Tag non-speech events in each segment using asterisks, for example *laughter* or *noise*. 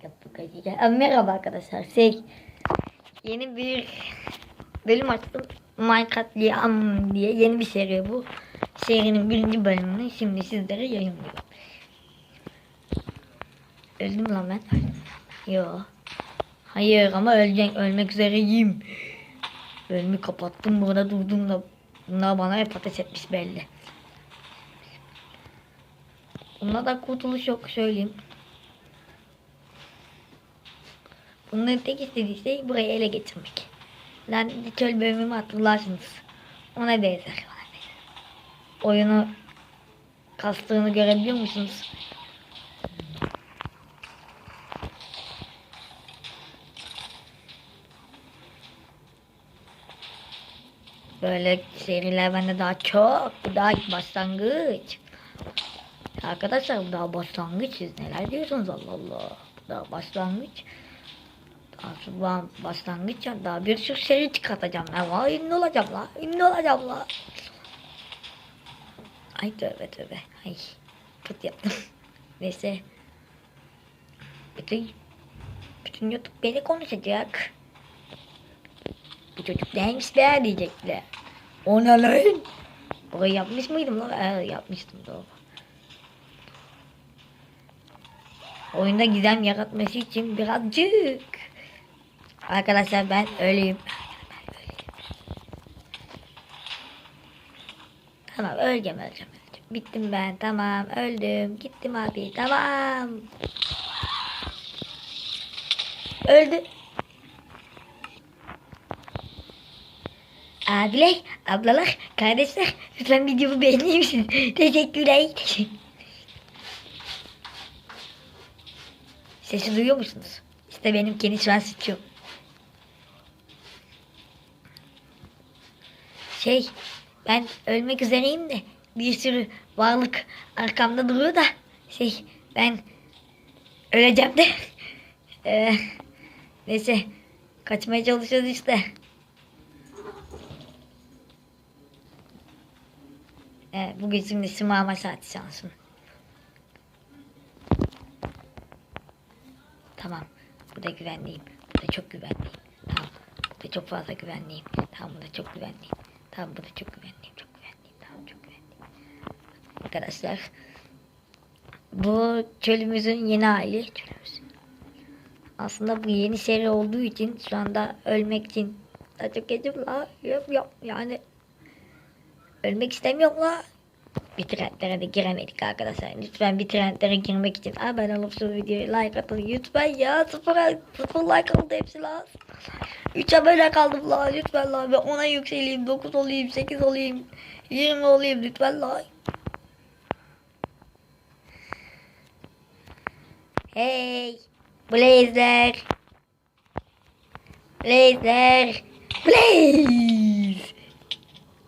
Kapı kaçacak. Aa, Merhaba arkadaşlar. Şey, yeni bir bölüm açtım. Minecraft Liam diye yeni bir seri bu. Serinin birinci bölümünü şimdi sizlere yayınlıyorum. Öldüm lan ben. Yo. Hayır ama ölecek, ölmek üzereyim. Bölümü kapattım burada durdum da bunlar bana hep ateş etmiş belli. Bunda da kurtuluş yok söyleyeyim. Bunların tek istediği şey burayı ele geçirmek. Lan çöl bölümümü hatırlarsınız. Ona benzer. Ona. Oyunu kastığını görebiliyor musunuz? Böyle seriler bende daha çok. Bu daha başlangıç. Arkadaşlar bu daha başlangıç. Siz neler diyorsunuz Allah Allah. Bu daha başlangıç. Sonra başlangıç ya. Daha bir sürü seri çıkartacağım. Ben valla ünlü olacağım la. Ünlü olacağım la. Ay tövbe tövbe. Ay. Pıt yaptım. *laughs* Neyse. Bütün, bütün YouTube beni konuşacak. Bu çocuk neymiş be diyecekler. O ne lan? Burayı yapmış mıydım lan? Ee, yapmıştım doğru. Oyunda gizem yaratması için birazcık. Arkadaşlar ben öleyim. Tamam öleceğim öleceğim. Bittim ben tamam öldüm. Gittim abi tamam. Öldü. Abiler, ablalar, kardeşler lütfen videomu beğenir misiniz? *laughs* Teşekkürler. Sesi duyuyor musunuz? İşte benimkini şu an sıçıyor. Şey, ben ölmek üzereyim de bir sürü varlık arkamda duruyor da şey, ben öleceğim de. *laughs* Ee, neyse, kaçmaya çalışıyoruz işte. Evet, bugün şimdi sımağıma saati şansım. Tamam. Bu da güvenliyim. Bu da çok güvenliyim. Tamam. Bu da çok fazla güvenliyim. Tamam bu da çok güvenliyim. Tamam bu da çok güvenliyim. Çok güvenliyim. Tamam çok güvenliyim. Arkadaşlar. Bu çölümüzün yeni hali. Çölümüzün. Aslında bu yeni seri olduğu için şu anda ölmek için çok gecim la. Yok yok yani ölmek istemiyorum la. Bir trendlere de giremedik arkadaşlar. Lütfen bir trendlere girmek için abone olup şu videoyu like atın. Lütfen ya sıfır, sıfır like oldu hepsi lazım. 3 abone kaldım la lütfen la. Ve 10'a yükseleyim. 9 olayım. 8 olayım. 20 olayım lütfen la. Hey. Blazer. Blazer. Blaze.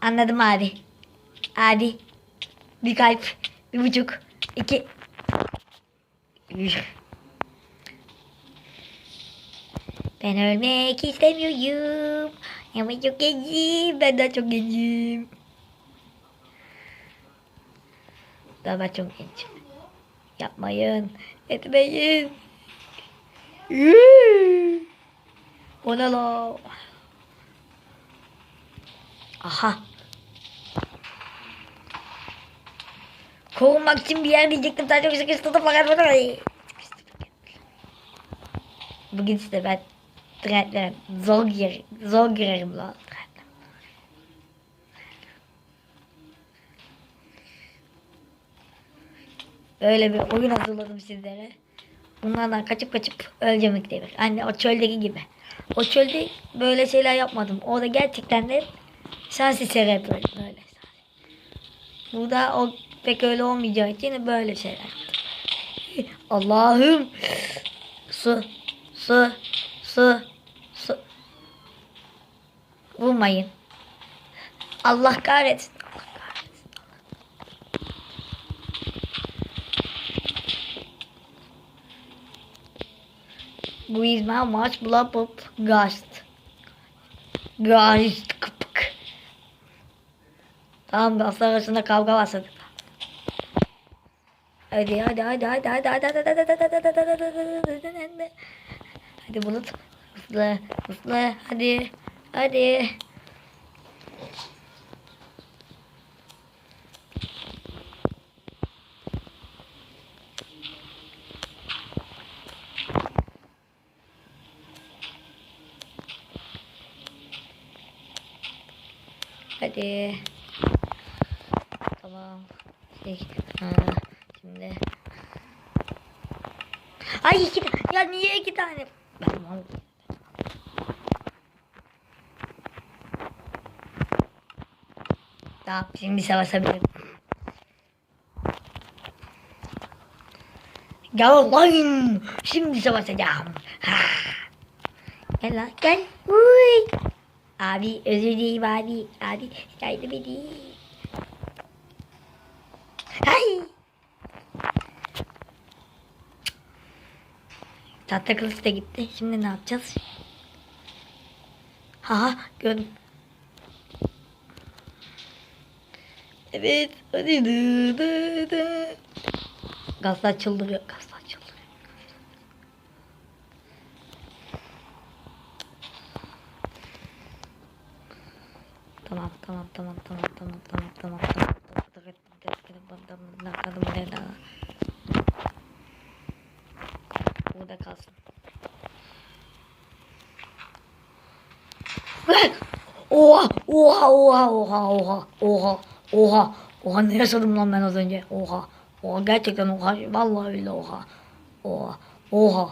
Anladım abi. Abi. Bir kalp. Bir buçuk. iki. Ben ölmek istemiyorum. Ama çok gencim. Ben daha çok gencim. Daha ben çok gencim. Yapmayın. Etmeyin. O ne la? Aha. Kovulmak için bir yer diyecektim. Daha çok sıkıştırdım fakat bunu Bugün işte ben trendlere zor girer, zor girerim la. Böyle bir oyun hazırladım sizlere. Bunlardan kaçıp kaçıp öleceğim ilk devir. Anne o çöldeki gibi. O çölde böyle şeyler yapmadım. Orada gerçekten de şans eseri yapıyorum böyle. Burada o pek öyle olmayacağı için böyle şeyler. Allah'ım. Su, su, su. Vurmayın. Allah kahretsin. Bu much blood up ghost. Ghost kıpık. Tamam dostlar arasında kavga başladı. Hadi hadi hadi hadi hadi hadi hadi hadi hadi hadi hadi hadi hadi hadi Hadi bulut hızlı hızlı hadi hadi Hadi. Tamam. Şey, ha, şimdi. Ay iki tane. Ya niye iki tane? Ben mal. Tamam şimdi savaşabilirim. Gel lan. Şimdi savaşacağım. Gel lan gel. Uy. Abi özür dileyim abi. Abi yardım edin. Hay. Tahta kılıç da gitti. Şimdi ne yapacağız? Ha gör. Evet. Hadi. Dı dı dı. Gazlar çıldırıyor. Gazlar çıldırıyor. Tamam tamam tamam tamam tamam tamam tamam tamam. Burada kalsın. Oha oha oha oha oha oha oha. Oha ne yaşadım lan ben az önce? Oha. Oha gerçekten oha. Vallahi öyle oha. Oha. Oha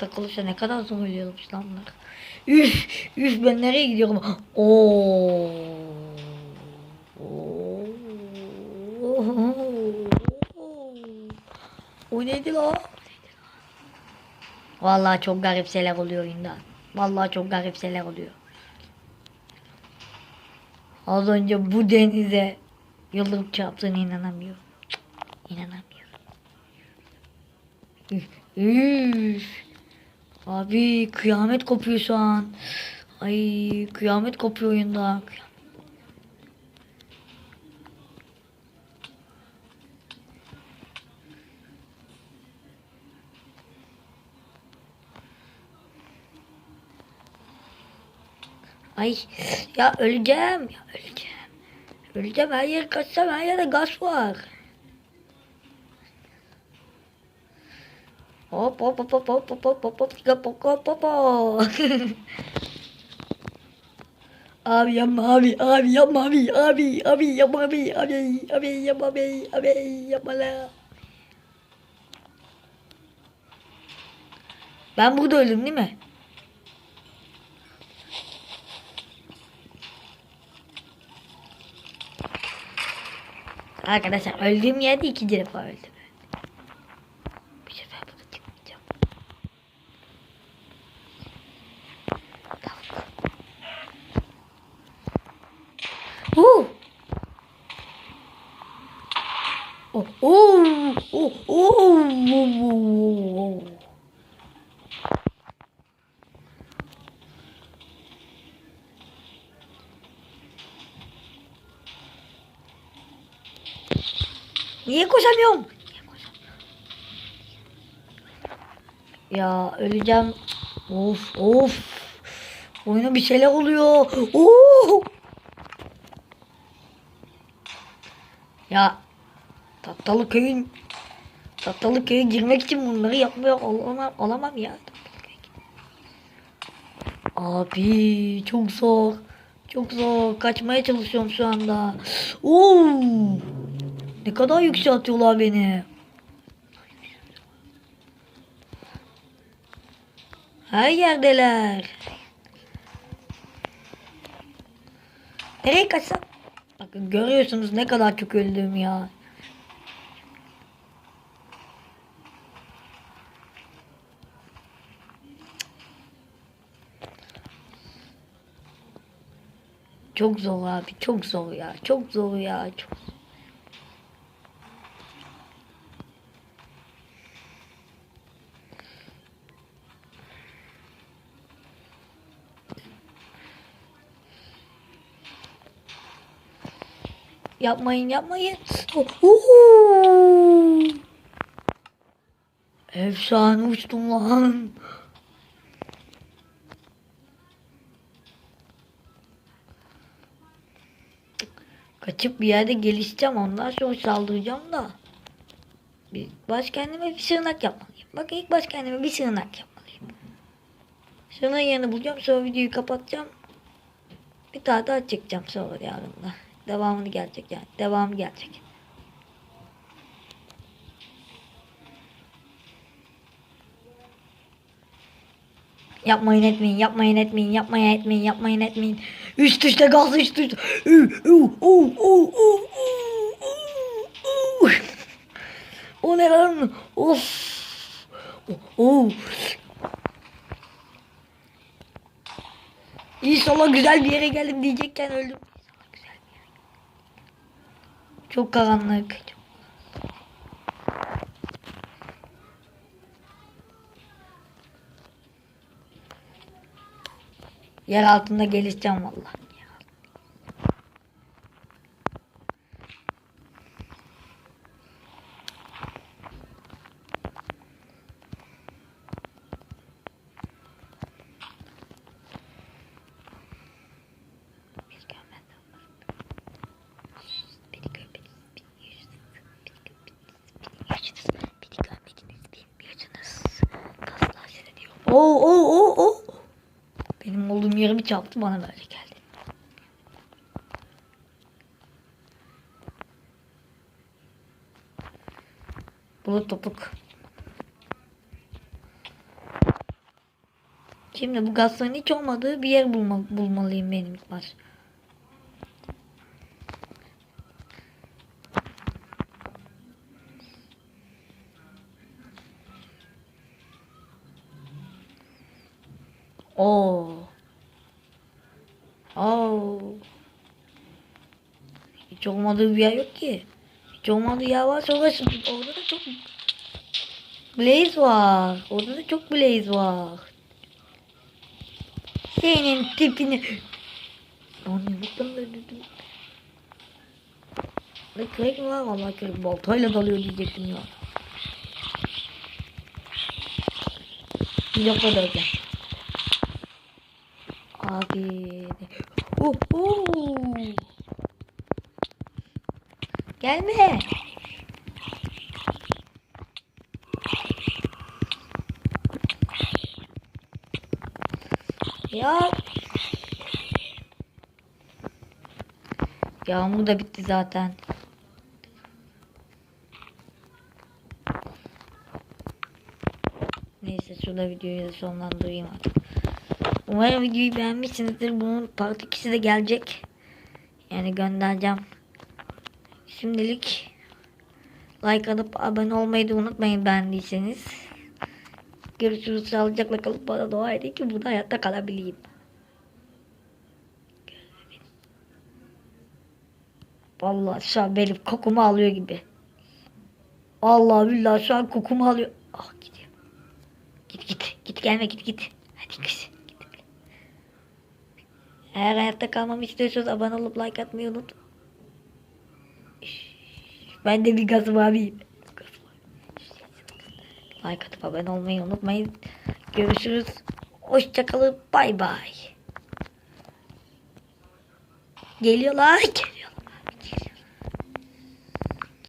Tahta kılıçla ne kadar zorluyormuş lan bunlar. Üf, üf ben nereye gidiyorum? Oo. Oo. O neydi lan? Vallahi çok garip şeyler oluyor oyunda. Vallahi çok garip şeyler oluyor. Az önce bu denize yıldırım çarptığına inanamıyorum. Cık, İnanamıyorum. Üf, üf. Abi kıyamet kopuyor şu an. Ay kıyamet kopuyor oyunda. Ay ya öleceğim. Ya öleceğim. Öleceğim her yer kaçsam her yerde gaz var. Hop hop hop hop hop hop hop hop hop hop hop hop hop Abi yapma abi abi yapma abi abi abi yapma abi abi abi yapma abi abi yapma la. Ben burada öldüm değil mi? Arkadaşlar öldüğüm yerde ikinci defa öldüm. Bir sefer burada çıkmayacağım. Tamam. Uh! Oh, oh, oh, oh, oh, oh. Niye koşamıyorum? Niye koşamıyorum? Ya öleceğim. Of of. Oyuna bir şeyler oluyor. Oo! Ya Tatlı köyün Tatlı köye girmek için bunları yapmıyor olamam, olamam ya. Abi çok zor. Çok zor. Kaçmaya çalışıyorum şu anda. Oo! Ne kadar yükseltiyorlar beni. Her yerdeler. Nereye kaçsam? Bakın görüyorsunuz ne kadar çok öldüm ya. Çok zor abi. Çok zor ya. Çok zor ya. Çok... Yapmayın yapmayın. Uhu. Efsane uçtum lan. Kaçıp bir yerde gelişeceğim. Ondan sonra saldıracağım da. Bir baş kendime bir sığınak yapmalıyım. Bak ilk baş kendime bir sığınak yapmalıyım. Sığınağın yerini bulacağım. Sonra videoyu kapatacağım. Bir tane daha çekeceğim sonra yarın da. Devamını gelecek yani. Devamı gelecek. Yapmayın etmeyin, yapmayın etmeyin, yapmayın etmeyin, yapmayın etmeyin. Üst üste gaz üst üste. O ne lan? Of. Oh. İnşallah güzel bir yere geldim diyecekken öldüm. İnşallah güzel bir yere. Çok karanlık. Yer altında gelişeceğim vallahi. Oo, oo, oo, oo. Benim olduğum yerimi çarptı bana böyle geldi. Bulut topuk. Şimdi bu gazların hiç olmadığı bir yer bulma, bulmalıyım benim ilk. Oo. Oo. Hiç olmadığı bir yer yok ki. Hiç olmadığı yer varsa orası. Orada da çok Blaze var. Orada da çok Blaze var. Senin tipini... Lan yumruktan da öldürdüm. Ne kürek mi var? Vallahi kürek baltayla dalıyor diyecektim ya. Bir dakika da öyle. Abi. Oh, oh. Gelme. Ya. Yağmur da bitti zaten. Neyse şurada videoyu da sonlandırayım artık. Umarım videoyu beğenmişsinizdir. Bunun part 2'si de gelecek. Yani göndereceğim. Şimdilik like atıp abone olmayı da unutmayın beğendiyseniz. Görüşürüz. Sağlıcakla kalıp bana dua edin ki burada hayatta kalabileyim. Vallahi şu an benim kokumu alıyor gibi. Allah billahi şu an kokumu alıyor. Ah gidiyor. Git git. Git gelme git git. Hadi kız. Eğer hayatta kalmamı istiyorsanız abone olup like atmayı unut. Ben de bir gazım abiyim. Like atıp abone olmayı unutmayın. Görüşürüz. Hoşçakalın. Bay bay. Geliyorlar.